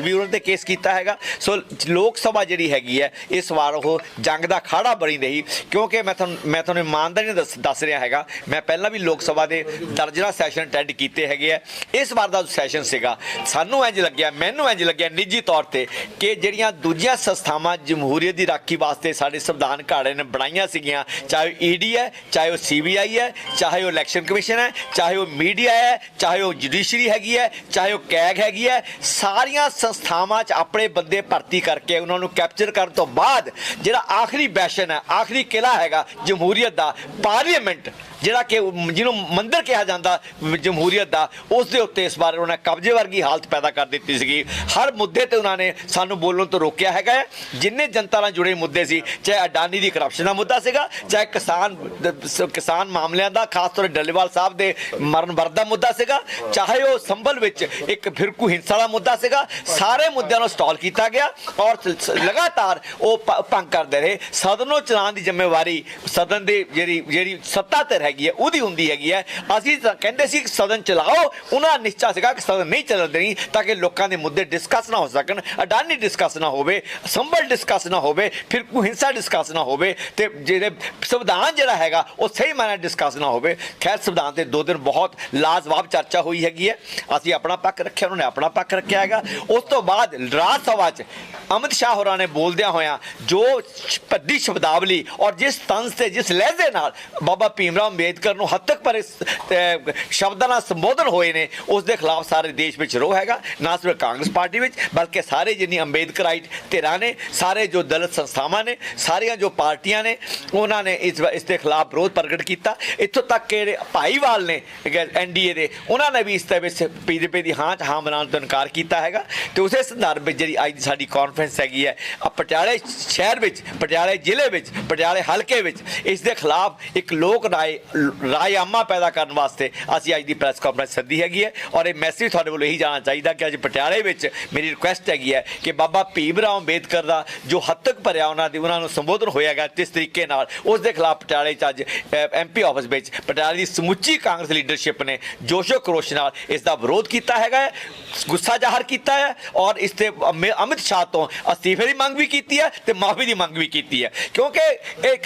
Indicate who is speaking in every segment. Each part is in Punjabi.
Speaker 1: ਵੀ ਉਹਨਾਂ ਤੇ ਕੇਸ ਕੀਤਾ ਹੈਗਾ। ਸੋ ਲੋਕ ਸਭਾ ਜਿਹੜੀ ਹੈਗੀ ਹੈ, ਇਸ ਵਾਰ ਉਹ ਜੰਗ ਦਾ ਖਾੜਾ ਬਣੀ ਰਹੀ, ਕਿਉਂਕਿ ਮੈਂ ਤੁਹਾਨੂੰ ਮੈਂ ਤੁਹਾਨੂੰ ਇਮਾਨਦਾਰੀ ਨਾਲ ਦੱਸ ਦੱਸ ਰਿਹਾ ਹੈਗਾ, ਮੈਂ ਪਹਿਲਾਂ ਵੀ ਲੋਕ ਸਭਾ ਦੇ ਦਰਜਨਾ ਸੈਸ਼ਨ ਅਟੈਂਡ ਕੀਤੇ ਹੈਗੇ ਆ ਇਸ ਵਾਰ ਦਾ ਸੈਸ਼ਨ ਸੀਗਾ, ਸਾਨੂੰ ਇੰਜ ਲੱਗਿਆ, ਮੈਨੂੰ ਇੰਜ ਲੱਗਿਆ ਨਿੱਜੀ ਤੌਰ ਤੇ ਕਿ ਜਿਹੜੀਆਂ ਦੂਜੀਆਂ ਸੰਸਥਾਵਾਂ ਜਮਹੂਰੀਅਤ ਦੀ ਰਾਖੀ ਵਾਸਤੇ ਸਾਡੇ ਸੰਵਿਧਾਨ ਘਾੜੇ ਨੇ ਬਣਾਈਆਂ ਸੀਗੀਆਂ, ਚਾਹੇ ਈਡੀ ਹੈ, ਚਾਹੇ ਉਹ ਸੀਬੀਆਈ ਹੈ, ਚਾਹੇ ਉਹ ਇਲੈਕਸ਼ਨ ਕਮਿਸ਼ਨ ਹੈ, ਚਾਹੇ ਉਹ ਮੀਡੀਆ ਹੈ, ਚਾਹੇ ਉਹ ਜੁਡੀਸ਼ਰੀ ਹੈਗੀ ਹੈ, ਚਾਹੇ ਉਹ ਕੈਗ ਹੈਗੀ ਹੈ, ਸਾਰੀਆਂ ਸੰਸਥਾਵਾਂ 'ਚ ਆਪਣੇ ਬੰਦੇ ਭਰਤੀ ਕਰਕੇ ਉਹਨਾਂ ਨੂੰ ਕੈਪਚਰ ਕਰਨ ਤੋਂ ਬਾਅਦ ਜਿਹੜਾ ਆਖਰੀ ਬੈਸ਼ਨ ਹੈ, ਆਖਰੀ ਕਿਲਾ ਹੈਗਾ ਜਮਹੂਰੀਅਤ ਦਾ, ਪਾਰਲੀਮੈਂਟ ਜਿਹੜਾ ਕਿ ਜਿਹਨੂੰ ਮੰਦਰ ਕਿਹਾ ਜਾਂਦਾ ਜਮਹੂਰੀਅਤ ਦਾ, ਉਸ ਦੇ ਉੱਤੇ ਇਸ ਵਾਰ ਉਹਨਾਂ ਨੇ ਕਬਜ਼ੇ ਵਰਗੀ ਹਾਲਤ ਪੈਦਾ ਕਰ ਦਿੱਤੀ ਸੀਗੀ। ਹਰ ਮੁੱਦੇ ਤੇ ਉਹਨਾਂ ਨੇ ਸਾਨੂੰ ਬੋਲਣ ਤੋਂ ਰੋਕਿਆ ਹੈਗਾ ਹੈ। ਜਿੰਨੇ ਜਨਤਾ ਨਾਲ ਜੁੜੇ ਮੁੱਦੇ ਸੀ, ਚਾਹੇ ਅਡਾਨੀ ਦੀ ਕਰਪਸ਼ਨ ਦਾ ਮੁੱਦਾ ਸੀਗਾ, ਚਾਹੇ ਕਿਸਾਨ ਕਿਸਾਨ ਮਾਮਲਿਆਂ ਦਾ, ਖਾਸ ਤੌਰ ਤੇ ਡੱਲੇਵਾਲ ਸਾਹਿਬ ਦੇ ਮਰਨ ਵਰਤ ਦਾ ਮੁੱਦਾ ਸੀਗਾ। ਚਾਹੇ ਉਹ ਸੰਭਲ ਵਿੱਚ ਇੱਕ ਫਿਰਕੂ ਹਿੰਸਾ ਦਾ ਮੁੱਦਾ ਸੀਗਾ, ਸਾਰੇ ਮੁੱਦਿਆਂ ਨੂੰ ਸਟਾਲ ਕੀਤਾ ਗਿਆ ਔਰ ਲਗਾਤਾਰ ਉਹ ਭੰਗ ਕਰਦੇ ਰਹੇ। ਸਦਨ ਨੂੰ ਚਲਾਉਣ ਦੀ ਜ਼ਿੰਮੇਵਾਰੀ, ਸਦਨ ਦੀ ਜਿਹੜੀ ਜਿਹੜੀ ਸੱਤਾ ਤੇ ਹੈਗੀ ਹੈ, ਉਹਦੀ ਹੁੰਦੀ ਹੈਗੀ ਹੈ। ਅਸੀਂ ਤਾਂ ਕਹਿੰਦੇ ਸੀ ਸਦਨ ਚਲਾਓ, ਉਹਨਾਂ ਦਾ ਨਿਸ਼ਚਾ ਸੀਗਾ ਕਿ ਸਦਨ ਨਹੀਂ ਚੱਲਣ ਦੇਣੀ, ਤਾਂ ਕਿ ਲੋਕਾਂ ਦੇ ਮੁੱਦੇ ਡਿਸਕਸ ਨਾ ਹੋ ਸਕਣ, ਅਡਾਨੀ ਡਿਸਕਸ ਨਾ ਹੋਵੇ, ਸੰਭਲ ਡਿਸਕਸ ਨਾ ਹੋਵੇ, ਫਿਰ ਕੋਈ ਹਿੰਸਾ ਡਿਸਕਸ ਨਾ ਹੋਵੇ, ਤੇ ਜਿਹੜੇ ਸੰਵਿਧਾਨ ਜਿਹੜਾ ਹੈਗਾ, ਉਹ ਸਹੀ ਮਾਇਨੇ ਡਿਸਕਸ ਨਾ ਹੋਵੇ। ਖੈਰ, ਸੰਵਿਧਾਨ ਤੇ ਦੋ ਦਿਨ ਬਹੁਤ ਲਾਜਵਾਬ ਚਰਚਾ ਹੋਈ ਹੈਗੀ ਹੈ। ਅਸੀਂ ਆਪਣਾ ਪੱਖ ਰੱਖਿਆ, ਉਹਨਾਂ ਨੇ ਆਪਣਾ ਪੱਖ ਰੱਖਿਆ ਹੈਗਾ। ਉਸ ਤੋਂ ਬਾਅਦ ਰਾਜ ਸਭਾ 'ਚ ਅਮਿਤ ਸ਼ਾਹ ਹੋਰਾਂ ਨੇ ਬੋਲਦਿਆਂ ਹੋਇਆਂ ਜੋ ਭੱਦੀ ਸ਼ਬਦਾਵਲੀ ਔਰ ਜਿਸ ਤੰਸ ਤੇ, ਜਿਸ ਲਹਿਜ਼ੇ ਨਾਲ ਬਾਬਾ ਭੀਮਰਾਓ ਅੰਬੇਦਕਰ ਨੂੰ ਹੱਦ ਤੱਕ ਪਰ ਸ਼ਬਦਾਂ ਨਾਲ ਸੰਬੋਧਨ ਹੋਏ ਨੇ, ਉਸ ਦੇ ਖਿਲਾਫ ਸਾਰੇ ਦੇਸ਼ ਵਿੱਚ ਰੋਹ ਹੈਗਾ, ਨਾ ਸਿਰਫ ਕਾਂਗਰਸ ਪਾਰਟੀ ਵਿੱਚ, ਬਲਕਿ ਸਾਰੇ ਜਿੰਨੀ ਅੰਬੇਦਕਰਾਈਟ ਧਿਰਾਂ ਨੇ, ਸਾਰੇ ਜੋ ਦਲਿਤ ਸੰਸਥਾਵਾਂ ਨੇ, ਸਾਰੀਆਂ ਜੋ ਪਾਰਟੀਆਂ ਨੇ, ਉਹਨਾਂ ਨੇ ਇਸ ਇਸ ਦੇ ਖਿਲਾਫ ਵਿਰੋਧ ਪ੍ਰਗਟ ਕੀਤਾ। ਇੱਥੋਂ ਤੱਕ ਕਿ ਜਿਹੜੇ ਭਾਈਵਾਲ ਨੇ ਐਨਡੀਏ ਦੇ, ਉਹਨਾਂ ਨੇ ਵੀ ਇਸ ਦੇ ਵਿੱਚ ਬੀਜੇਪੀ ਦੀ ਹਾਂ 'ਚ ਹਾਂ ਬਣਾਉਣ ਤੋਂ ਇਨਕਾਰ ਕੀਤਾ ਹੈਗਾ। ਤੇ ਉਸੇ ਸੰਦਰਭ ਵਿੱਚ ਜਿਹੜੀ ਅੱਜ ਸਾਡੀ ਕਾਨਫਰੰਸ ਹੈਗੀ ਹੈ ਪਟਿਆਲੇ ਸ਼ਹਿਰ ਵਿੱਚ, ਪਟਿਆਲੇ ਜ਼ਿਲ੍ਹੇ ਵਿੱਚ, ਪਟਿਆਲੇ ਹਲਕੇ ਵਿੱਚ, ਇਸ ਦੇ ਖਿਲਾਫ ਇੱਕ ਲੋਕ ਰਾਏ ਰਾਇਆਮਾ ਪੈਦਾ ਕਰਨ ਵਾਸਤੇ ਅਸੀਂ ਅੱਜ ਦੀ ਪ੍ਰੈਸ ਕਾਨਫਰੰਸ ਸੱਦੀ ਹੈਗੀ ਹੈ ਔਰ ਇਹ ਮੈਸੇਜ ਤੁਹਾਡੇ ਵੱਲੋਂ ਇਹੀ ਜਾਣਾ ਚਾਹੀਦਾ ਕਿ ਅੱਜ ਪਟਿਆਲੇ ਵਿੱਚ ਮੇਰੀ ਰਿਕੁਐਸਟ ਹੈਗੀ ਹੈ ਕਿ ਬਾਬਾ ਭੀਮ ਰਾਓ ਅੰਬੇਦਕਰ ਦਾ ਜੋ ਹੱਦ ਭਰਿਆ ਉਹਨਾਂ ਦੀ ਉਹਨਾਂ ਨੂੰ ਸੰਬੋਧਨ ਹੋਇਆਗਾ ਜਿਸ ਤਰੀਕੇ ਨਾਲ ਉਸ ਦੇ ਖਿਲਾਫ ਪਟਿਆਲੇ 'ਚ ਅੱਜ ਐਮਪੀ ਆਫਿਸ ਵਿੱਚ ਪਟਿਆਲੇ ਦੀ ਸਮੁੱਚੀ ਕਾਂਗਰਸ ਲੀਡਰਸ਼ਿਪ ਨੇ ਜੋਸ਼ੋ ਕਰੋਸ਼ ਨਾਲ ਇਸ ਦਾ ਵਿਰੋਧ ਕੀਤਾ ਹੈਗਾ ਹੈ, ਗੁੱਸਾ ਜ਼ਾਹਰ ਕੀਤਾ ਹੈ ਔਰ ਇਸ ਤੇ ਅਮਿ- ਅਮਿਤ ਸ਼ਾਹ ਤੋਂ ਅਸਤੀਫੇ ਦੀ ਮੰਗ ਵੀ ਕੀਤੀ ਹੈ ਤੇ ਮਾਫੀ ਦੀ ਮੰਗ ਵੀ ਕੀਤੀ ਹੈ ਕਿਉਂਕਿ ਇਹ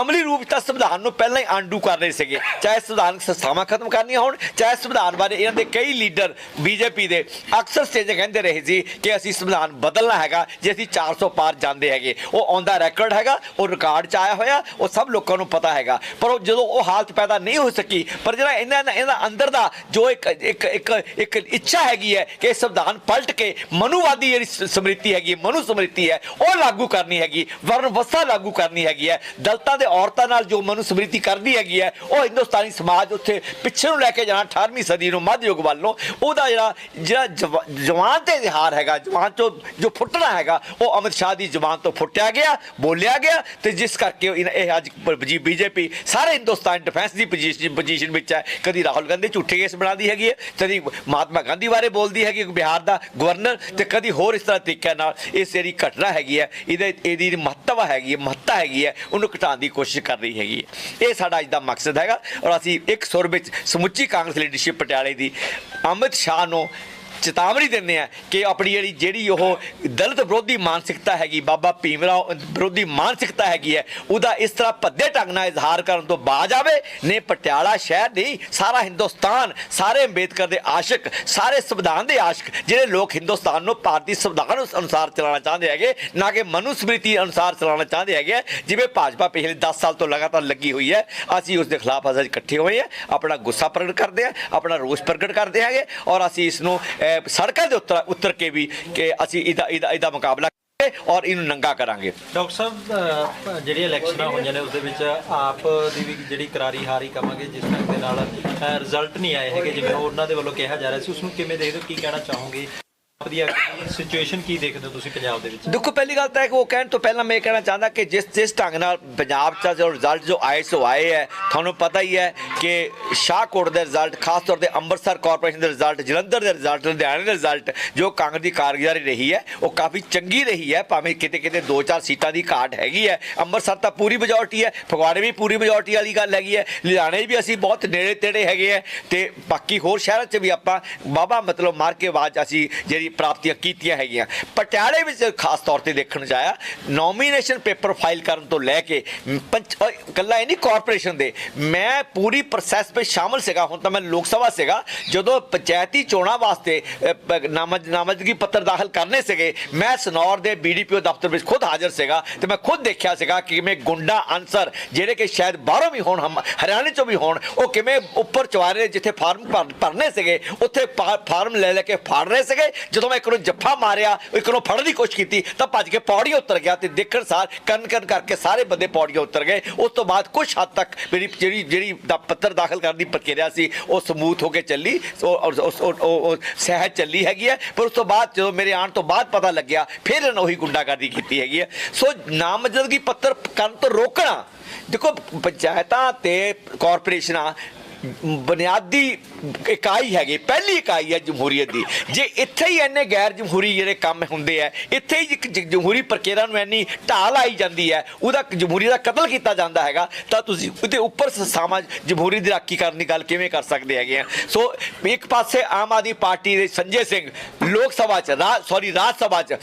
Speaker 1: ਅਮਲੀ ਰੂਪ 'ਚ ਤਾਂ ਸੰਵਿਧਾਨ ਨੂੰ ਪਹਿਲਾਂ ਹੀ ਆਂਡੂ ਕਰ ਰਹੇ ਸੀਗੇ। ਚਾਹੇ ਸੰਵਿਧਾਨਕ ਸੰਸਥਾਵਾਂ ਖਤਮ ਕਰਨੀਆਂ ਹੋਣ ਚਾਹੇ ਸੰਵਿਧਾਨ ਬਾਰੇ ਇਹਨਾਂ ਦੇ ਕਈ ਲੀਡਰ ਬੀਜੇਪੀ ਦੇ ਅਕਸਰ ਸਟੇਜ ਕਹਿੰਦੇ ਰਹੇ ਸੀ ਕਿ ਅਸੀਂ ਸੰਵਿਧਾਨ ਬਦਲਣਾ ਹੈਗਾ ਜੇ ਅਸੀਂ 400 ਪਾਰ ਜਾਂਦੇ ਹੈਗੇ। ਉਹ ਆਉਂਦਾ ਦਾ ਰੈਕੋਰਡ ਹੈਗਾ ਉਹ ਰਿਕਾਰਡ 'ਚ ਆਇਆ ਹੋਇਆ ਉਹ ਸਭ ਲੋਕਾਂ ਨੂੰ ਪਤਾ ਹੈਗਾ। ਪਰ ਉਹ ਜਦੋਂ ਉਹ ਹਾਲਤ ਪੈਦਾ ਨਹੀਂ ਹੋ ਸਕੀ ਪਰ ਜਿਹੜਾ ਇਹਨਾਂ ਦਾ ਇਹਦਾ ਅੰਦਰ ਦਾ ਜੋ ਇੱਕ ਇੱਕ ਇੱਕ ਇੱਕ ਇੱਛਾ ਹੈਗੀ ਹੈ ਕਿ ਸੰਵਿਧਾਨ ਪਲਟ ਕੇ ਮਨੂਵਾਦੀ ਜਿਹੜੀ ਸ- ਸਮ੍ਰਿਤੀ ਹੈਗੀ ਹੈ, ਮਨੂ ਸਮ੍ਰਿਤੀ ਹੈ ਉਹ ਲਾਗੂ ਕਰਨੀ ਹੈਗੀ ਵਰਨ ਵਸਾ ਲਾਗੂ ਕਰਨੀ ਹੈਗੀ ਹੈ ਦਲਤਾਂ ਦੇ ਔਰਤਾਂ ਨਾਲ ਜੋ ਮਨੂ ਸਮ੍ਰਿਤੀ ਕਰਦੀ ਹੈਗੀ ਹੈ ਉਹ ਹਿੰਦੁਸਤਾਨੀ ਸਮਾਜ ਉੱਥੇ ਪਿੱਛੇ ਨੂੰ ਲੈ ਕੇ ਜਾਣਾ 18ਵੀਂ ਸਦੀ ਨੂੰ ਮੱਧ ਯੁੱਗ ਵੱਲ ਨੂੰ ਉਹਦਾ ਜਿਹੜਾ ਜਿਹੜਾ ਜਵਾਨ ਤੇ ਇਜ਼ਹਾਰ ਹੈਗਾ, ਜਵਾਨ ਤੋਂ ਜੋ ਫੁੱਟਣਾ ਹੈਗਾ, ਉਹ ਅਮਿਤ ਸ਼ਾਹ ਦੀ ਜ਼ੁਬਾਨ ਤੋਂ ਫੁੱਟਿਆ ਗਿਆ, ਬੋਲਿਆ ਗਿਆ ਤੇ ਜਿਸ ਕਰਕੇ ਇਹ ਇਹ ਅੱਜ ਬੀਜੇਪੀ ਸਾਰੇ ਹਿੰਦੁਸਤਾਨ ਡਿਫੈਂਸ ਦੀ ਪੋਜੀਸ਼ਨ ਪੋਜੀਸ਼ਨ ਵਿੱਚ ਹੈ। ਕਦੀ ਰਾਹੁਲ ਗਾਂਧੀ ਝੂਠੇ ਕੇਸ ਬਣਾਉਂਦੀ ਹੈਗੀ ਹੈ, ਕਦੀ ਮਹਾਤਮਾ ਗਾਂਧੀ ਬਾਰੇ ਬੋਲਦੀ ਹੈਗੀ ਬਿਹਾਰ ਦਾ ਗਵਰਨਰ ਤੇ ਕਦੀ ਹੋਰ ਇਸ ਤਰ੍ਹਾਂ ਤਰੀਕੇ ਨਾਲ ਇਸ ਜਿਹੜੀ ਘਟਨਾ ਹੈਗੀ ਹੈ, ਇਹਦੇ, ਇਹਦੀ ਮਹੱਤਵ ਹੈਗੀ ਹੈ, ਮਹੱਤਤਾ ਹੈਗੀ ਹੈ, ਉਹਨੂੰ ਘਟਾਉਣ ਦੀ ਕੋਸ਼ਿਸ਼ ਕਰ ਰਹੀ ਹੈਗੀ ਹੈ। ਇਹ ਸਾਡਾ ਅੱਜ ਦਾ ਮਕਸਦ ਹੈਗਾ ਔਰ ਅਸੀਂ ਇੱਕ ਸੁਰ ਵਿੱਚ ਸਮੁੱਚੀ ਕਾਂਗਰਸ ਲੀਡਰਸ਼ਿਪ ਪਟਿਆਲੇ ਦੀ ਅਮਿਤ ਸ਼ਾਹ ਨੂੰ ਚੇਤਾਵਨੀ ਦਿੰਦੇ ਆ ਕਿ ਆਪਣੀ ਜਿਹੜੀ ਜਿਹੜੀ ਉਹ ਦਲਿਤ ਵਿਰੋਧੀ ਮਾਨਸਿਕਤਾ ਹੈਗੀ, ਬਾਬਾ ਭੀਮਰਾਓ ਵਿਰੋਧੀ ਮਾਨਸਿਕਤਾ ਹੈਗੀ ਹੈ, ਉਹਦਾ ਇਸ ਤਰ੍ਹਾਂ ਭੱਦੇ ਢੰਗ ਨਾਲ ਇਜ਼ਹਾਰ ਕਰਨ ਤੋਂ ਬਾਜ ਆਵੇ ਨੇ ਪਟਿਆਲਾ ਸ਼ਹਿਰ ਨਹੀਂ ਸਾਰਾ ਹਿੰਦੁਸਤਾਨ, ਸਾਰੇ ਅੰਬੇਦਕਰ ਦੇ ਆਸ਼ਿਕ, ਸਾਰੇ ਸੰਵਿਧਾਨ ਦੇ ਆਸ਼ਿਕ, ਜਿਹੜੇ ਲੋਕ ਹਿੰਦੁਸਤਾਨ ਨੂੰ ਭਾਰਤੀ ਸੰਵਿਧਾਨ ਅਨੁਸਾਰ ਚਲਾਉਣਾ ਚਾਹੁੰਦੇ ਹੈਗੇ, ਨਾ ਕਿ ਮਨੂ ਅਨੁਸਾਰ ਚਲਾਉਣਾ ਚਾਹੁੰਦੇ ਹੈਗੇ ਆ। ਜਿਵੇਂ ਭਾਜਪਾ ਪਿਛਲੇ 10 ਸਾਲ ਤੋਂ ਲਗਾਤਾਰ ਲੱਗੀ ਹੋਈ ਹੈ ਅਸੀਂ ਉਸ ਦੇ ਖਿਲਾਫ ਅੱਜ ਇਕੱਠੇ ਹੋਏ ਆ, ਆਪਣਾ ਗੁੱਸਾ ਪ੍ਰਗਟ ਕਰਦੇ ਆ, ਆਪਣਾ ਰੋਸ ਪ੍ਰਗਟ ਕਰਦੇ ਹੈਗੇ, ਔਰ ਅਸੀਂ ਇਸ ਨੂੰ ਸੜਕਾਂ ਦੇ ਉੱਤਰ ਉਤਰ ਕੇ ਵੀ ਕਿ ਅਸੀਂ ਇਹਦਾ ਇਹਦਾ ਇਹਦਾ ਮੁਕਾਬਲਾ ਕਰਾਂਗੇ ਔਰ ਇਹਨੂੰ ਨੰਗਾ ਕਰਾਂਗੇ।
Speaker 2: ਡਾਕਟਰ ਸਾਹਿਬ ਜਿਹੜੀਆਂ ਇਲੈਕਸ਼ਨਾਂ ਹੋਈਆਂ ਨੇ ਉਸ ਦੇ ਵਿੱਚ ਆਪ ਦੀ ਵੀ ਜਿਹੜੀ ਕਰਾਰੀ ਹਾਰੀ ਕਵਾਂਗੇ, ਜਿਸ ਤਰ੍ਹਾਂ ਦੇ ਨਾਲ ਰਿਜ਼ਲਟ ਨਹੀਂ ਆਏ ਹੈਗੇ, ਜਿਵੇਂ ਉਹਨਾਂ ਦੇ ਵੱਲੋਂ ਕਿਹਾ ਜਾ ਰਿਹਾ ਸੀ, ਉਸ ਨੂੰ ਕਿਵੇਂ ਦੇਖਦੇ ਹੋ, ਕੀ ਕਹਿਣਾ ਚਾਹੋਗੇ? ਦੀ ਸਿਚੁਏਸ਼ਨ ਕੀ ਦੇਖਦੇ ਹੋ ਤੁਸੀਂ ਪੰਜਾਬ ਦੇ ਵਿੱਚ?
Speaker 1: ਦੇਖੋ, ਪਹਿਲੀ ਗੱਲ ਤਾਂ ਹੈ ਕਿ ਉਹ ਕਹਿਣ ਤੋਂ ਪਹਿਲਾਂ ਮੈਂ ਇਹ ਕਹਿਣਾ ਚਾਹੁੰਦਾ ਕਿ ਜਿਸ ਜਿਸ ਢੰਗ ਨਾਲ ਪੰਜਾਬ 'ਚ ਜੋ ਰਿਜ਼ਲਟ ਜੋ ਆਏ ਸੋ ਆਏ ਹੈ, ਤੁਹਾਨੂੰ ਪਤਾ ਹੀ ਹੈ ਕਿ ਸ਼ਾਹਕੋਟ ਦੇ ਰਿਜ਼ਲਟ ਖਾਸ ਤੌਰ ਤੇ ਅੰਮ੍ਰਿਤਸਰ ਕਾਰਪੋਰੇਸ਼ਨ ਦੇ ਰਿਜ਼ਲਟ ਜਲੰਧਰ ਦੇ ਰਿਜ਼ਲਟ ਲੁਧਿਆਣੇ ਦੇ ਰਿਜ਼ਲਟ ਜੋ ਕਾਂਗਰਸ ਦੀ ਕਾਰਗੁਜ਼ਾਰੀ ਰਹੀ ਹੈ, ਉਹ ਕਾਫੀ ਚੰਗੀ ਰਹੀ ਹੈ, ਭਾਵੇਂ ਕਿਤੇ ਕਿਤੇ 2-4 ਸੀਟਾਂ ਦੀ ਘਾਟ ਹੈਗੀ ਹੈ। ਅੰਮ੍ਰਿਤਸਰ ਤਾਂ ਪੂਰੀ ਮੈਜੋਰਟੀ ਹੈ, ਫਗਵਾੜੇ ਵੀ ਪੂਰੀ ਮੈਜੋਰਟੀ ਵਾਲੀ ਗੱਲ ਹੈਗੀ ਹੈ, ਲੁਧਿਆਣੇ ਵੀ ਅਸੀਂ ਬਹੁਤ ਨੇੜੇ ਤੇੜੇ ਹੈਗੇ ਹੈ ਤੇ ਬਾਕੀ ਹੋਰ ਸ਼ਹਿਰਾਂ 'ਚ ਵੀ ਆਪਾਂ ਬਾਬਾ ਮਤਲਬ ਮਾਰ ਕੇ ਆਵਾਜ਼ ਅਸੀਂ ਜਿਹੜੀ ਪ੍ਰਾਪਤੀਆਂ ਕੀਤੀਆਂ ਹੈਗੀਆਂ। ਪਟਿਆਲੇ ਵਿੱਚ ਖਾਸ ਤੌਰ ਤੇ ਦੇਖਣ ਜਾਇਆ ਨੋਮੀਨੇਸ਼ਨ ਪੇਪਰ ਫਾਈਲ ਕਰਨ ਤੋਂ ਲੈ ਕੇ, ਪੰਚ ਇਹ ਨਹੀਂ ਕਾਰਪੋਰੇਸ਼ਨ ਦੇ। ਮੈਂ ਪੂਰੀ ਪ੍ਰੋਸੈਸ ਵਿੱਚ ਸ਼ਾਮਲ ਸੀਗਾ, ਹੁਣ ਤਾਂ ਮੈਂ ਲੋਕ ਸਭਾ ਸੀਗਾ, ਜਦੋਂ ਪੰਚਾਇਤੀ ਚੋਣਾਂ ਵਾਸਤੇ ਨਾਮਜ਼ਦਗੀ ਪੱਤਰ ਦਾਖਲ ਕਰਨੇ ਸੀਗੇ, ਮੈਂ ਸਨੌਰ ਦੇ ਬੀਡੀਪੀਓ ਦਫ਼ਤਰ ਵਿੱਚ ਖੁਦ ਹਾਜ਼ਰ ਸੀਗਾ ਤੇ ਮੈਂ ਖੁਦ ਦੇਖਿਆ ਸੀਗਾ ਕਿ ਕਿਵੇਂ ਗੁੰਡਾ ਅਨਸਰ, ਜਿਹੜੇ ਕਿ ਸ਼ਾਇਦ ਬਾਹਰੋਂ ਵੀ ਹੋਣ ਹਰਿਆਣੇ ਚੋਂ ਵੀ ਹੋਣ, ਉਹ ਕਿਵੇਂ ਉੱਪਰ ਚਵਾਰੇ ਜਿੱਥੇ ਫਾਰਮ ਭਰ- ਭਰਨੇ ਸੀਗੇ, ਉੱਥੇ ਫਾਰਮ ਲੈ ਲੈ ਕੇ ਫਾੜ ਰਹੇ ਸੀਗੇ ਜਦੋਂ ਮੈਂ ਇੱਕ ਨੂੰ ਜੱਫਾ ਮਾਰਿਆ ਇੱਕ ਨੂੰ ਫੜਨ ਦੀ ਕੋਸ਼ਿਸ਼ ਕੀਤੀ, ਤਾਂ ਭੱਜ ਕੇ ਪੌੜੀਆਂ ਉਤਰ ਗਿਆ ਤੇ ਦੇਖਣ ਸਾਰ ਕੰਨ ਕੰਨ ਕਰਕੇ ਸਾਰੇ ਬੰਦੇ ਪੌੜੀਆਂ ਉਤਰ ਗਏ। ਉਸ ਤੋਂ ਬਾਅਦ ਕੁਝ ਹੱਦ ਤੱਕ ਮੇਰੀ ਜਿਹੜੀ ਜਿਹੜੀ ਦਾ ਪੱਤਰ ਦਾਖਲ ਕਰਨ ਦੀ ਪ੍ਰਕਿਰਿਆ ਸੀ, ਉਹ ਸਮੂਥ ਹੋ ਕੇ ਚੱਲੀ, ਉਹ ਸਹਿਜ ਚੱਲੀ ਹੈਗੀ ਹੈ। ਪਰ ਉਸ ਤੋਂ ਬਾਅਦ ਜਦੋਂ ਮੇਰੇ ਆਉਣ ਤੋਂ ਬਾਅਦ ਪਤਾ ਲੱਗਿਆ, ਫਿਰ ਇਹਨਾਂ ਨੇ ਉਹੀ ਗੁੰਡਾਗਰਦੀ ਕੀਤੀ ਹੈਗੀ ਹੈ। ਸੋ ਨਾਮਜ਼ਦਗੀ ਪੱਤਰ ਕਰਨ ਤੋਂ ਰੋਕਣਾ, ਦੇਖੋ, ਪੰਚਾਇਤਾਂ ਤੇ ਕਾਰਪੋਰੇਸ਼ਨਾਂ ਬੁਨਿਆਦੀ ਇਕਾਈ ਹੈਗੀ, ਪਹਿਲੀ ਇਕਾਈ ਹੈ ਜਮਹੂਰੀਅਤ ਦੀ। ਜੇ ਇੱਥੇ ਹੀ ਇੰਨੇ ਗੈਰ ਜਮਹੂਰੀ ਜਿਹੜੇ ਕੰਮ ਹੁੰਦੇ ਆ, ਇੱਥੇ ਹੀ ਇੱਕ ਜ- ਜਮਹੂਰੀ ਪ੍ਰਕਿਰਿਆ ਨੂੰ ਇੰਨੀ ਢਾਲ ਆਈ ਜਾਂਦੀ ਹੈ, ਉਹਦਾ ਜਮਹੂਰੀ ਦਾ ਕਤਲ ਕੀਤਾ ਜਾਂਦਾ ਹੈਗਾ, ਤਾਂ ਤੁਸੀਂ ਉਹਦੇ ਉੱਪਰ ਸਮਾਜ ਜਮਹੂਰੀ ਦੀ ਰਾਖੀ ਕਰਨ ਦੀ ਗੱਲ ਕਿਵੇਂ ਕਰ ਸਕਦੇ ਹੈਗੇ ਆ? ਸੋ ਇੱਕ ਪਾਸੇ ਆਮ ਆਦਮੀ ਪਾਰਟੀ ਦੇ ਸੰਜੇ ਸਿੰਘ ਲੋਕ ਸਭਾ ਚ ਰਾਜ ਸੌਰੀ, ਰਾਜ ਸਭਾ ਚ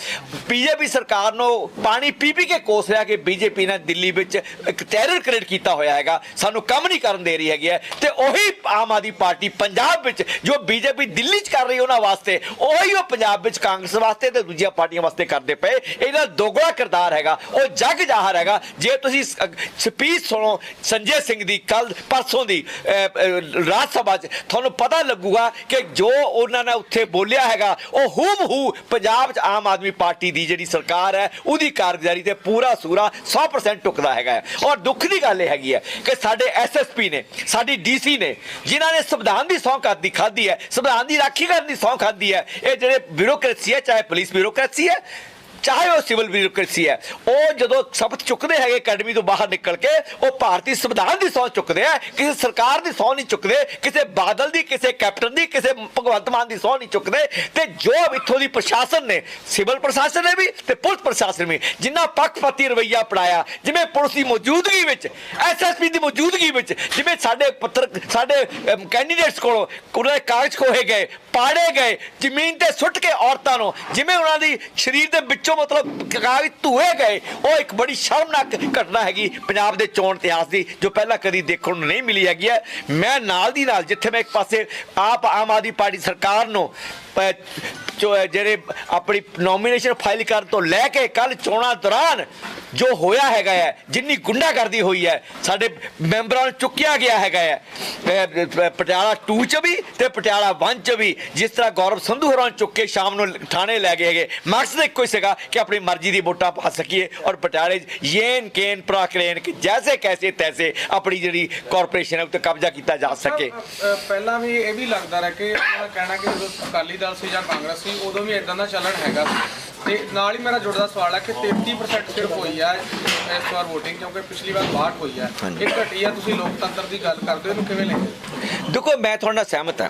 Speaker 1: ਬੀਜੇਪੀ ਸਰਕਾਰ ਨੂੰ ਪਾਣੀ ਪੀ ਪੀ ਕੇ ਕੋਸ ਰਿਹਾ ਕਿ ਬੀਜੇਪੀ ਨੇ ਦਿੱਲੀ ਵਿੱਚ ਇੱਕ ਟੈਰਰ ਕ੍ਰੀਏਟ ਕੀਤਾ ਹੋਇਆ ਹੈਗਾ, ਸਾਨੂੰ ਕੰਮ ਨਹੀਂ ਕਰਨ ਦੇ ਰਹੀ ਹੈਗੀ ਹੈ, ਤੇ ਉਹ ਉਹੀ ਆਮ ਆਦਮੀ ਪਾਰਟੀ ਪੰਜਾਬ ਵਿੱਚ ਜੋ ਬੀਜੇਪੀ ਦਿੱਲੀ 'ਚ ਕਰ ਰਹੀ ਉਹਨਾਂ ਵਾਸਤੇ, ਉਹੀ ਉਹ ਪੰਜਾਬ ਵਿੱਚ ਕਾਂਗਰਸ ਵਾਸਤੇ ਤੇ ਦੂਜੀਆਂ ਪਾਰਟੀਆਂ ਵਾਸਤੇ ਕਰਦੇ ਪਏ ਇਹਦਾ ਦੋਗਲਾ ਕਿਰਦਾਰ ਹੈਗਾ, ਉਹ ਜਗ ਜ਼ਾਹਰ ਹੈਗਾ ਜੇ ਤੁਸੀਂ ਸਪੀਚ ਸੁਣੋ ਸੰਜੇ ਸਿੰਘ ਦੀ ਕੱਲ ਪਰਸੋਂ ਦੀ ਰਾਜ ਸਭਾ 'ਚ, ਤੁਹਾਨੂੰ ਪਤਾ ਲੱਗੂਗਾ ਕਿ ਜੋ ਉਹਨਾਂ ਨੇ ਉੱਥੇ ਬੋਲਿਆ ਹੈਗਾ, ਉਹ ਹੂਮ ਹੂ ਪੰਜਾਬ 'ਚ ਆਮ ਆਦਮੀ ਪਾਰਟੀ ਦੀ ਜਿਹੜੀ ਸਰਕਾਰ ਹੈ, ਉਹਦੀ ਕਾਰਗੁਜ਼ਾਰੀ ਤੇ ਪੂਰਾ ਸੂਰਾ 100% ਟੁਕਦਾ ਹੈਗਾ ਹੈ। ਔਰ ਦੁੱਖ ਦੀ ਗੱਲ ਇਹ ਹੈਗੀ ਹੈ ਕਿ ਸਾਡੇ ਐਸਐਸਪੀ ਨੇ, ਸਾਡੀ ਡੀਸੀ ਨੇ, ਜਿਨ੍ਹਾਂ ਨੇ ਸੰਵਿਧਾਨ ਦੀ ਸਹੁੰ ਖਾਦੀ ਖਾਦੀ ਹੈ, ਸੰਵਿਧਾਨ ਦੀ ਰਾਖੀ ਕਰਨ ਦੀ ਸਹੁੰ ਖਾਦੀ ਹੈ, ਇਹ ਜਿਹੜੇ ਬਿਊਰੋਕ੍ਰੇਸੀ ਹੈ, ਚਾਹੇ ਪੁਲਿਸ ਬਿਊਰੋਕ੍ਰੇਸੀ ਹੈ ਚਾਹੇ ਉਹ ਸਿਵਲ ਬਿਊਰੋਕ੍ਰੇਸੀ ਹੈ, ਉਹ ਜਦੋਂ ਸ਼ਬਦ ਚੁੱਕਦੇ ਹੈਗੇ ਅਕੈਡਮੀ ਤੋਂ ਬਾਹਰ ਨਿਕਲ ਕੇ, ਉਹ ਭਾਰਤੀ ਸੰਵਿਧਾਨ ਦੀ ਸਹੁੰ ਚੁੱਕਦੇ ਆ, ਕਿਸੇ ਸਰਕਾਰ ਦੀ ਸਹੁੰ ਨਹੀਂ ਚੁੱਕਦੇ, ਕਿਸੇ ਬਾਦਲ ਦੀ, ਕਿਸੇ ਕੈਪਟਨ ਦੀ, ਕਿਸੇ ਭਗਵੰਤ ਮਾਨ ਦੀ ਸਹੁੰ ਨਹੀਂ ਚੁੱਕਦੇ, ਤੇ ਜੋ ਇੱਥੋਂ ਦੀ ਪ੍ਰਸ਼ਾਸਨ ਨੇ, ਸਿਵਲ ਪ੍ਰਸ਼ਾਸਨ ਨੇ ਵੀ ਤੇ ਪੁਲਿਸ ਪ੍ਰਸ਼ਾਸਨ ਵੀ, ਜਿੰਨਾ ਪੱਖਪਾਤੀ ਰਵਈਆ ਅਪਣਾਇਆ, ਜਿਵੇਂ ਪੁਲਿਸ ਦੀ ਮੌਜੂਦਗੀ ਵਿੱਚ ਐਸਐਸਪੀ ਦੀ ਮੌਜੂਦਗੀ ਵਿੱਚ, ਜਿਵੇਂ ਸਾਡੇ ਪੱਤਰ, ਸਾਡੇ ਕੈਂਡੀਡੇਟਸ ਕੋਲੋਂ ਉਹਨਾਂ ਦੇ ਕਾਗਜ਼ ਖੋਹੇ ਗਏ, ਪਾੜੇ ਗਏ, ਜ਼ਮੀਨ ਤੇ ਸੁੱਟ ਕੇ ਔਰਤਾਂ ਨੂੰ, ਜਿਵੇਂ ਉਹਨਾਂ ਦੀ ਸਰੀਰ ਦੇ ਵਿੱਚੋਂ ਮਤਲਬ ਕਾਗਜ਼ ਧੂਏ ਗਏ। ਉਹ ਇੱਕ ਬੜੀ ਸ਼ਰਮਨਾਕ ਘਟਨਾ ਹੈਗੀ ਪੰਜਾਬ ਦੇ ਚੋਣ ਇਤਿਹਾਸ ਦੀ, ਜੋ ਪਹਿਲਾਂ ਕਦੀ ਦੇਖਣ ਨੂੰ ਨਹੀਂ ਮਿਲੀ ਹੈਗੀ ਹੈ। ਮੈਂ ਨਾਲ ਦੀ ਨਾਲ ਜਿੱਥੇ ਮੈਂ ਇੱਕ ਪਾਸੇ ਆਪ ਆਮ ਆਦਮੀ ਪਾਰਟੀ ਸਰਕਾਰ ਨੂੰ ਜੋ ਜਿਹੜੇ ਆਪਣੀ ਨੋਮੀਨੇਸ਼ਨ ਫਾਈਲ ਕਰਨ ਤੋਂ ਲੈ ਕੇ ਕੱਲ ਚੋਣਾਂ ਦੌਰਾਨ ਜੋ ਹੋਇਆ ਹੈਗਾ ਹੈ, ਜਿੰਨੀ ਗੁੰਡਾਗਰਦੀ ਹੋਈ ਹੈ, ਸਾਡੇ ਮੈਂਬਰਾਂ ਨੂੰ ਚੁੱਕਿਆ ਗਿਆ ਹੈਗਾ ਹੈ। ਪਟਿਆਲਾ 2 ਚ ਵੀ ਤੇ ਪਟਿਆਲਾ 1 ਚ ਵੀ ਜਿਸ ਤਰ੍ਹਾਂ ਗੌਰਵ ਸੰਧੂ ਹੋਰਾਂ ਨੂੰ ਚੁੱਕ ਕੇ ਸ਼ਾਮ ਨੂੰ ਥਾਣੇ ਲੈ ਗਏ ਹੈਗੇ। ਮਕਸਦ ਇੱਕੋ ਹੀ ਸੀਗਾ ਕਿ ਆਪਣੀ ਮਰਜ਼ੀ ਦੀ ਵੋਟਾਂ ਪਾ ਸਕੀਏ ਔਰ ਪਟਿਆਲੇ 'ਚ ਯੇਨ ਕੇਨ ਪ੍ਰਾਕਰੇਨ ਕਿ ਜੈਸੇ ਕੈਸੇ ਤੈਸੇ ਆਪਣੀ ਜਿਹੜੀ ਕਾਰਪੋਰੇਸ਼ਨ ਹੈ ਉੱਤੇ ਕਬਜ਼ਾ ਕੀਤਾ ਜਾ ਸਕੇ
Speaker 3: ਪਹਿਲਾਂ ਵੀ ਇਹ ਵੀ ਲੱਗਦਾ ਰਿਹਾ ਕਿ ਉਹਨਾਂ ਕਹਿਣਾ ਕਿ ਜਦੋਂ ਅਕਾਲੀ ਦਲ ਸੀ ਜਾਂ ਕਾਂਗਰਸ ਸੀ ਉਦੋਂ ਵੀ ਇਦਾਂ ਦਾ ਚੱਲਣ ਹੈਗਾ ਤੇ ਨਾਲ ਹੀ ਮੇਰਾ ਜੁੜਦਾ ਸਵਾਲ ਹੈ ਕਿ 33% ਸਿਰਫ ਹੋਈ ਹੈ ਇਸ ਵਾਰ VOTING ਕਿਉਂਕਿ ਪਿਛਲੀ ਵਾਰ 62 ਹੋਈ ਹੈ
Speaker 1: ਹਾਂਜੀ।
Speaker 3: ਇਹ ਘਟੀ ਹੈ ਤੁਸੀਂ ਲੋਕਤੰਤਰ ਦੀ ਗੱਲ ਕਰਦੇ ਹੋ ਇਹਨੂੰ ਕਿਵੇਂ ਲੈਂਦੇ ਹੋ?
Speaker 1: ਦੇਖੋ ਮੈਂ ਤੁਹਾਡੇ ਨਾਲ ਸਹਿਮਤ ਹਾਂ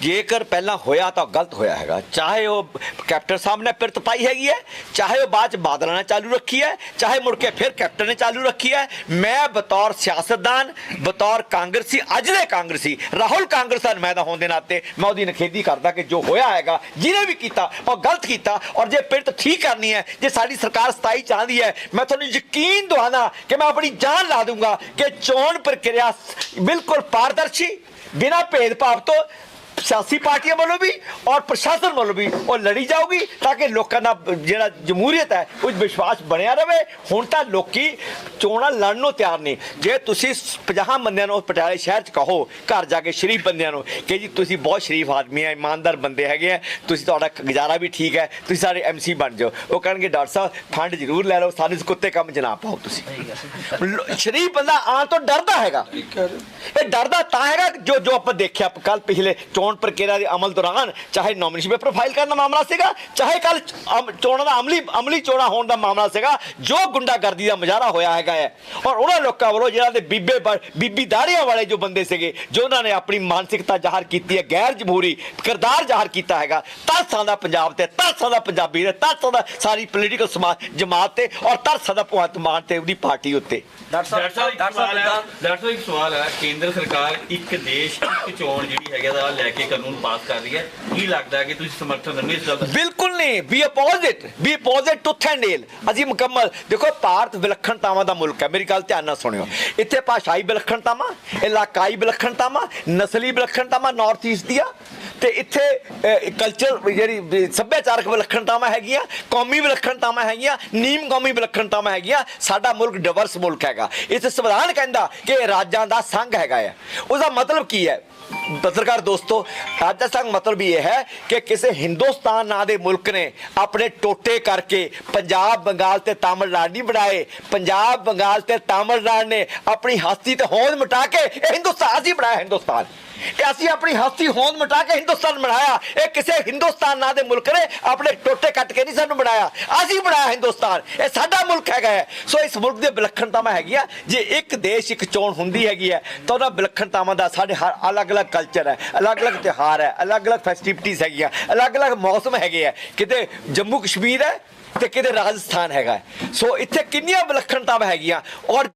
Speaker 1: ਜੇਕਰ ਪਹਿਲਾਂ ਹੋਇਆ ਤਾਂ ਗਲਤ ਹੋਇਆ ਹੈਗਾ ਚਾਹੇ ਉਹ ਕੈਪਟਨ ਸਾਹਿਬ ਨੇ ਪਿਰਤ ਪਾਈ ਹੈਗੀ ਹੈ ਚਾਹੇ ਉਹ ਬਾਅਦ ਚ ਬਾਦਲਾਂ ਨੇ ਚਾਲੂ ਰੱਖੀ ਹੈ ਚਾਹੇ ਮੁੜ ਕੇ ਫਿਰ ਕੈਪਟਨ ਨੇ ਚਾਲੂ ਰੱਖੀ ਹੈ ਮੈਂ ਬਤੌਰ ਸਿਆਸਤਦਾਨ ਬਤੌਰ ਕਾਂਗਰਸੀ ਅੱਜ ਦੇ ਕਾਂਗਰਸੀ ਰਾਹੁਲ ਕਾਂਗਰਸ ਦਾ ਨੁਮਾਇੰਦਾ ਹੋਣ ਦੇ ਨਾਤੇ ਮੈਂ ਉਹਦੀ ਨਖੇਦੀ ਕਰਦਾ ਕਿ ਜੋ ਹੋਇਆ ਹੈਗਾ ਜਿਹਨੇ ਵੀ ਕੀਤਾ ਉਹ ਗਲਤ ਕੀਤਾ ਔਰ ਜੇ ਪਿਰਤ ਠੀਕ ਕਰਨੀ ਹੈ ਜੇ ਸਾਡੀ ਸਰਕਾਰ 27 ਚਾਹੁੰਦੀ ਹੈ ਮੈਂ ਤੁਹਾਨੂੰ ਯਕੀਨ ਦਵਾਨਾ ਕਿ ਮੈਂ ਆਪਣੀ ਜਾਨ ਲਾ ਦੂੰਗਾ ਕਿ ਚੋਣ ਪ੍ਰਕਿਰਿਆ ਬਿਲਕੁਲ ਪਾਰਦਰਸ਼ੀ ਬਿਨਾਂ ਭੇਦਭਾਵ ਤੋਂ ਸਿਆਸੀ ਪਾਰਟੀਆਂ ਵੱਲੋਂ ਵੀ ਔਰ ਪ੍ਰਸ਼ਾਸਨ ਵੱਲੋਂ ਵੀ ਉਹ ਲੜੀ ਜਾਊਗੀ ਤਾਂ ਕਿ ਲੋਕਾਂ ਦਾ ਜਿਹੜਾ ਜਮਹੂਰੀਅਤ ਹੈ ਉਹ ਵਿਸ਼ਵਾਸ ਬਣਿਆ ਰਵੇ। ਹੁਣ ਤਾਂ ਲੋਕੀ ਚੋਣਾਂ ਲੜਨ ਨੂੰ ਤਿਆਰ ਨਹੀਂ ਜੇ ਤੁਸੀਂ 50 ਬੰਦਿਆਂ ਨੂੰ ਪਟਿਆਲੇ ਸ਼ਹਿਰ 'ਚ ਕਹੋ ਘਰ ਜਾ ਕੇ ਸ਼ਰੀਫ ਬੰਦਿਆਂ ਨੂੰ ਕਿ ਜੀ ਤੁਸੀਂ ਬਹੁਤ ਸ਼ਰੀਫ ਆਦਮੀ ਹੈ ਇਮਾਨਦਾਰ ਬੰਦੇ ਹੈਗੇ ਆ ਤੁਸੀਂ ਤੁਹਾਡਾ ਗੁਜ਼ਾਰਾ ਵੀ ਠੀਕ ਹੈ ਤੁਸੀਂ ਸਾਡੇ ਐਮਸੀ ਬਣ ਜਾਓ। ਉਹ ਕਹਿਣਗੇ ਡਾਕਟਰ ਸਾਹਿਬ ਫੰਡ ਜ਼ਰੂਰ ਲੈ ਲਓ ਸਾਨੂੰ ਕੁੱਤੇ ਕੰਮ ਨਾ ਪਾਓ ਤੁਸੀਂ। ਸ਼ਰੀਫ ਬੰਦਾ ਆਉਣ ਤੋਂ ਡਰਦਾ ਹੈਗਾ। ਇਹ ਡਰਦਾ ਤਾਂ ਹੈਗਾ ਜੋ ਜੋ ਆਪਾਂ ਦੇਖਿਆ। ਕੱਲ ਪਿਛਲੇ ਚੋਣ ਪ੍ਰਕਿਰਿਆ ਦੇ ਅਮਲ ਦੌਰਾਨ ਚਾਹੇ ਨੋਮੀਨੇਸ਼ਨ ਪੇਪਰ ਫਾਈਲ ਕਰਨ ਦਾ ਮਾਮਲਾ ਸੀਗਾ ਚਾਹੇ ਕੱਲ ਚੋਣਾਂ ਦਾ ਅਮਲੀ ਅਮਲੀ ਚੋਣਾਂ ਹੋਣ ਦਾ ਮਾਮਲਾ ਸੀਗਾ ਜੋ ਗੁੰਡਾਗਰਦੀ ਦਾ ਮੁਜ਼ਾਹਰਾ ਹੋਇਆ ਹੈਗਾ ਹੈ। ਔਰ ਉਹਨਾਂ ਲੋਕਾਂ ਵੱਲੋਂ ਜਿਹੜਾ ਦੇ ਬੀਬੇ ਬੀਬੀ ਦਾੜੀਆਂ ਵਾਲੇ ਜੋ ਬੰਦੇ ਸੀਗੇ ਜੋ ਉਹਨਾਂ ਨੇ ਆਪਣੀ ਮਾਨਸਿਕਤਾ ਜ਼ਾਹਰ ਕੀਤੀ ਹੈ ਗੈਰ ਜਮਹੂਰੀ ਕਿਰਦਾਰ ਜ਼ਾਹਰ ਕੀਤਾ ਹੈਗਾ ਤਰਸਾਂ ਦਾ ਪੰਜਾਬ ਤੇ ਤਰਸਾਂ ਦਾ ਪੰਜਾਬੀ ਤੇ ਤਰਸਾਂ ਦਾ ਸਾਰੀ ਪੋਲੀਟੀਕਲ ਸਮਾਜ ਜਮਾਤ ਤੇ ਔਰ ਤਰਸਾਂ ਦਾ ਭਗਵੰਤ ਮਾਨ ਤੇ ਉਹਦੀ ਪਾਰਟੀ ਉੱਤੇ।
Speaker 4: ਸਾਹਿਬ ਡਾਕਟਰ ਸਾਹਿਬ ਇੱਕ ਸਵਾਲ ਹੈ। ਕੇਂਦਰ ਸਰਕਾਰ ਇੱਕ ਦੇਸ਼, ਇੱਕ ਚੋਣ ਜਿਹੜੀ ਹੈਗਾ ਦਾ ਲੈ ਕੇ ਕਾਨੂੰਨ ਪਾਸ ਕਰ ਰਹੀ ਹੈ। ਕੀ ਲੱਗਦਾ ਕਿ ਤੁਸੀਂ ਸਮਰਥਨ ਦਿੰਦੇ ਇਸ ਗੱਲ ਦਾ?
Speaker 1: ਬਿਲਕੁਲ ਨਹੀਂ। Be opposite be opposite tooth and nail ਅਸੀਂ ਮੁਕੰਮਲ। ਦੇਖੋ, ਭਾਰਤ ਵਿਲੱਖਣਤਾਵਾਂ ਦਾ ਮੁਲਕ ਹੈ। ਮੇਰੀ ਗੱਲ ਧਿਆਨ ਨਾਲ ਸੁਣਿਓ। ਇੱਥੇ ਭਾਸ਼ਾਈ ਵਿਲੱਖਣਤਾਵਾਂ, ਇਲਾਕਾਈ ਵਿਲੱਖਣਤਾਵਾਂ, ਨਸਲੀ ਵਿਲੱਖਣਤਾਵਾਂ ਨਾਰਥ ਈਸਟ ਦੀਆਂ ਤੇ ਇੱਥੇ ਕਲਚਰ ਜਿਹੜੀ ਸੱਭਿਆਚਾਰਕ ਵਿਲੱਖਣਤਾਵਾਂ ਹੈਗੀਆਂ, ਕੌਮੀ ਵਿਲੱਖਣਤਾਵਾਂ ਹੈਗੀਆਂ, ਨੀਮ ਕੌਮੀ ਵਿਲੱਖਣਤਾਵਾਂ ਹੈਗੀਆਂ, ਸਾਡਾ ਮੁਲਕ ਡਿਵਰਸ ਮੁਲਕ ਹੈਗਾ। ਇੱਥੇ ਸੰਵਿਧਾਨ ਕਹਿੰਦਾ ਕਿ ਰਾਜਾਂ ਦਾ ਸੰਘ ਹੈਗਾ ਹੈ ਉਹਦਾ ਮਤਲਬ ਕੀ ਹੈ? ਪੱਤਰਕਾਰ ਦੋਸਤੋ ਰਾਜ ਦਾ ਸੰਗ ਮਤਲਬ ਇਹ ਹੈ ਕਿ ਕਿਸੇ ਹਿੰਦੁਸਤਾਨ ਨਾਂ ਦੇ ਮੁਲਕ ਨੇ ਆਪਣੇ ਟੋਟੇ ਕਰਕੇ ਪੰਜਾਬ, ਬੰਗਾਲ ਤੇ ਤਾਮਿਲਨਾਡੂ ਨਹੀਂ ਬਣਾਏ। ਪੰਜਾਬ, ਬੰਗਾਲ ਤੇ ਤਾਮਿਲਨਾਡੂ ਨੇ ਆਪਣੀ ਹਸਤੀ ਤੇ ਹੋਂਦ ਮਿਟਾ ਕੇ ਇਹ ਹਿੰਦੁਸਤਾਨ ਅਸੀਂ ਬਣਾਇਆ ਹਿੰਦੁਸਤਾਨ। ਇਹ ਅਸੀਂ ਆਪਣੀ ਹਸਤੀ ਹੋਂਦ ਮਿਟਾ ਕੇ ਹਿੰਦੁਸਤਾਨ ਬਣਾਇਆ। ਇਹ ਕਿਸੇ ਹਿੰਦੁਸਤਾਨ ਨਾਂ ਦੇ ਮੁਲਕ ਨੇ ਆਪਣੇ ਟੋਟੇ ਕੱਟ ਕੇ ਨਹੀਂ ਸਾਨੂੰ ਬਣਾਇਆ। ਅਸੀਂ ਬਣਾਇਆ ਹਿੰਦੁਸਤਾਨ। ਇਹ ਸਾਡਾ ਮੁਲਕ ਹੈਗਾ ਹੈ। ਸੋ ਇਸ ਮੁਲਕ ਦੇ ਵਿਲੱਖਣਤਾਵਾਂ ਹੈਗੀਆਂ। ਜੇ ਇੱਕ ਦੇਸ਼ ਇੱਕ ਚੋਣ ਹੁੰਦੀ ਹੈਗੀ ਹੈ, ਤਾਂ ਉਹਨਾਂ ਵਿਲੱਖਣਤਾਵਾਂ ਦਾ ਸਾਡੇ ਹਰ ਅਲੱਗ-ਅਲੱਗ ਕਲਚਰ ਹੈ, ਅਲੱਗ-ਅਲੱਗ ਤਿਉਹਾਰ ਹੈ, ਅਲੱਗ-ਅਲੱਗ ਫੈਸਟੀਵਿਟੀਜ਼ ਹੈਗੀਆਂ, ਅਲੱਗ-ਅਲੱਗ ਮੌਸਮ ਹੈਗੇ ਆ। ਕਿਤੇ ਜੰਮੂ ਕਸ਼ਮੀਰ ਹੈ ਤੇ ਕਿਤੇ ਰਾਜਸਥਾਨ ਹੈਗਾ ਸੋ ਇੱਥੇ ਕਿੰਨੀਆਂ ਵਿਲੱਖਣਤਾਵਾਂ ਹੈਗੀਆਂ ਔਰ